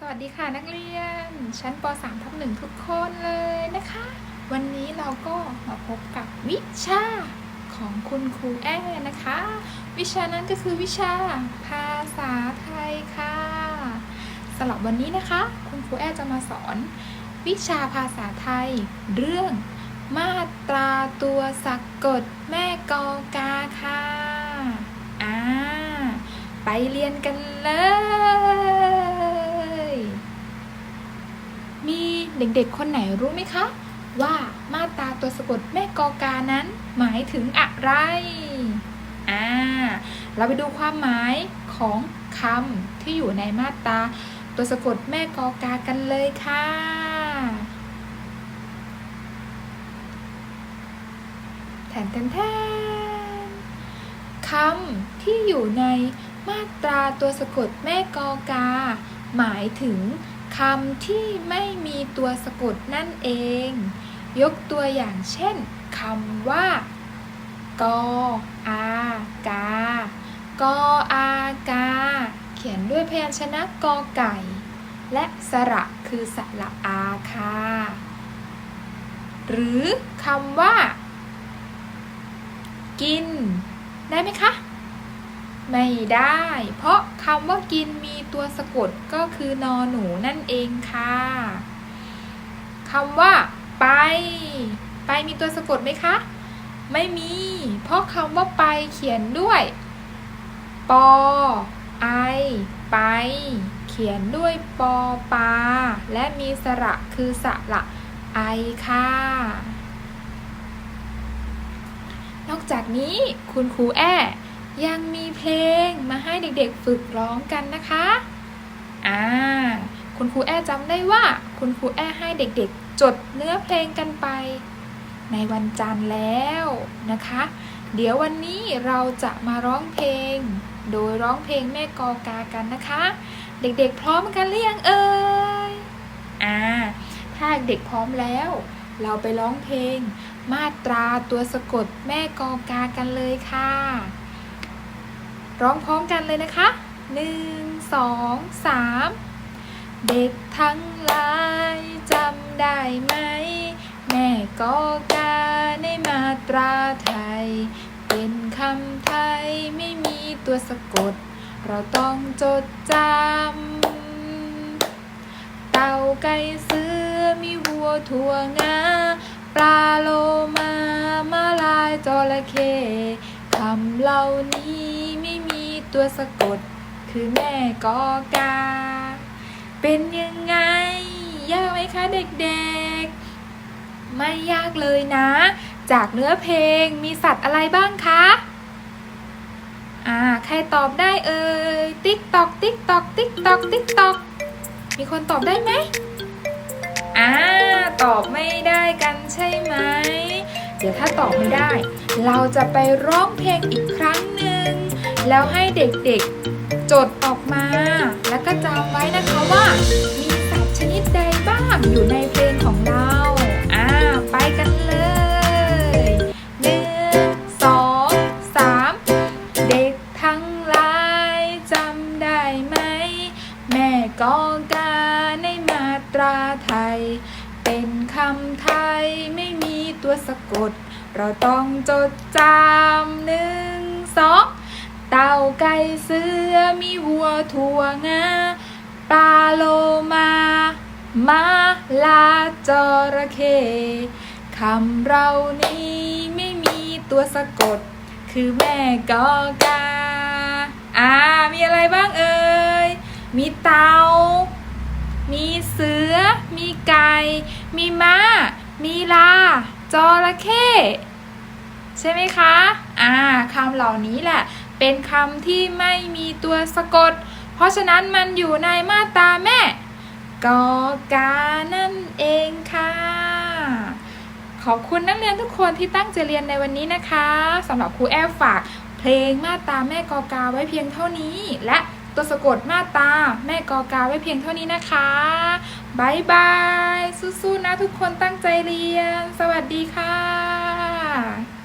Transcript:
สวัสดีค่ะนักเรียน ชั้นป .3 ทับหนึ่งทุกคนเลยนะคะ วันนี้เราก็มาพบกับวิชาของคุณครูแอ้นะคะ วิชานั้นก็คือวิชาภาษาไทยค่ะสำหรับวันนี้นะคะ คุณครูแอ้จะมาสอน วิชาภาษาไทย เรื่องมาตราตัวสะกดแม่กอกาค่ะ ไปเรียนกันเลย มีเด็กๆคนไหนรู้ไหมคะ ว่ามาตราตัวสะกดแม่กอกานั้นหมายถึงอะไร อ่า เราไปดูความหมายของคำที่อยู่ในมาตราตัวสะกดแม่กอกากันเลยค่ะ แทนแทนแทนคำที่อยู่ใน มาตราตัวสะกดแม่กอกา หมายถึงคำที่ไม่มีตัวสะกดนั่นเอง ยกตัวอย่างเช่นคำว่ากออากากออากา เขียนด้วยพยัญชนะกอไก่ และสระคือสระอาค่ะหรือคำว่า กิน ได้ไหมคะ ไม่ได้ เพราะคำว่ากินมีตัวสะกดก็คือนอหนูนั่นเองค่ะคำว่า ไป ไปมีตัวสะกดไหมคะ ไม่มี เพราะคำว่าไปเขียนด้วย ปอไอ ไป เขียนด้วยปอปา และมีสระคือสระไอค่ะ นอกจากนี้คุณครูแอ ยังมีเพลงมาให้เด็กๆฝึกร้องกันนะคะ อ่า คุณครูแอจำได้ว่า คุณครูแอให้เด็กๆ จดเนื้อเพลงกันไป ในวันจันทร์แล้วนะคะ เดี๋ยววันนี้เราจะมาร้องเพลง โดยร้องเพลงแม่กอกากันนะคะ เด็กๆ พร้อมกันหรือยังเอ่ย อ่า ถ้าเด็กพร้อมแล้ว เราไปร้องเพลง มาตราตัวสะกดแม่กอกากันเลยค่ะ ร้องพร้อมกันเลยนะคะหนึ่งสองสามเด็กทั้งหลายจำได้ไหม แม่กอกาในมาตราไทย เป็นคำไทยไม่มีตัวสะกด เราต้องจดจำ เต่าไก่เสือมีวัวถั่วงา ปลาโลมามาลายจระเข้คำเหล่านี้ ตัวสะกดคือแม่กอกา เป็นยังไง ยากไหมคะเด็กๆ ไม่ยากเลยนะ จากเนื้อเพลงมีสัตว์อะไรบ้างคะอ่าใครตอบได้เอ่ยติ๊กตอกติ๊กตอกติ๊กตอกติ๊กตอกมีคนตอบได้ไหมอ่าตอบไม่ได้กันใช่ไหม เดี๋ยวถ้าตอบไม่ได้ เราจะไปร้องเพลงอีกครั้งหนึ่ง แล้วให้เด็กๆจดออกมา แล้วก็จำไว้นะคะว่า มีสัตว์ชนิดใดบ้างอยู่ในเพลงของเรา อ่า ไปกันเลยหนึ่งสองสามเด็กทั้งหลายจำได้ไหม แม่กอกาในมาตราไทย เป็นคำไทยไม่มีตัวสะกด เราต้องจดจำหนึ่งสอง เต่าไก่เสือมีวัวถั่วงาปลาโลมามาลาจระเข้คำเรานี้ไม่มีตัวสะกด คือแม่กอกา อ่า มีอะไรบ้างเอ่ย มีเต่ามีเสือ มีไก่ มีม้า มีลา จระเข้ ใช่ไหมคะ อ่าคำเหล่านี้แหละ เป็นคำที่ไม่มีตัวสะกด เพราะฉะนั้นมันอยู่ในมาตราแม่กอกานั่นเองค่ะ ขอบคุณนักเรียนทุกคนที่ตั้งใจเรียนในวันนี้นะคะสำหรับครูแอฟฝากเพลงมาตราแม่กอกาไว้เพียงเท่านี้ และตัวสะกดมาตาแม่กอกาไว้เพียงเท่านี้นะคะบายบาย สู้ๆนะทุกคนตั้งใจเรียน สวัสดีค่ะ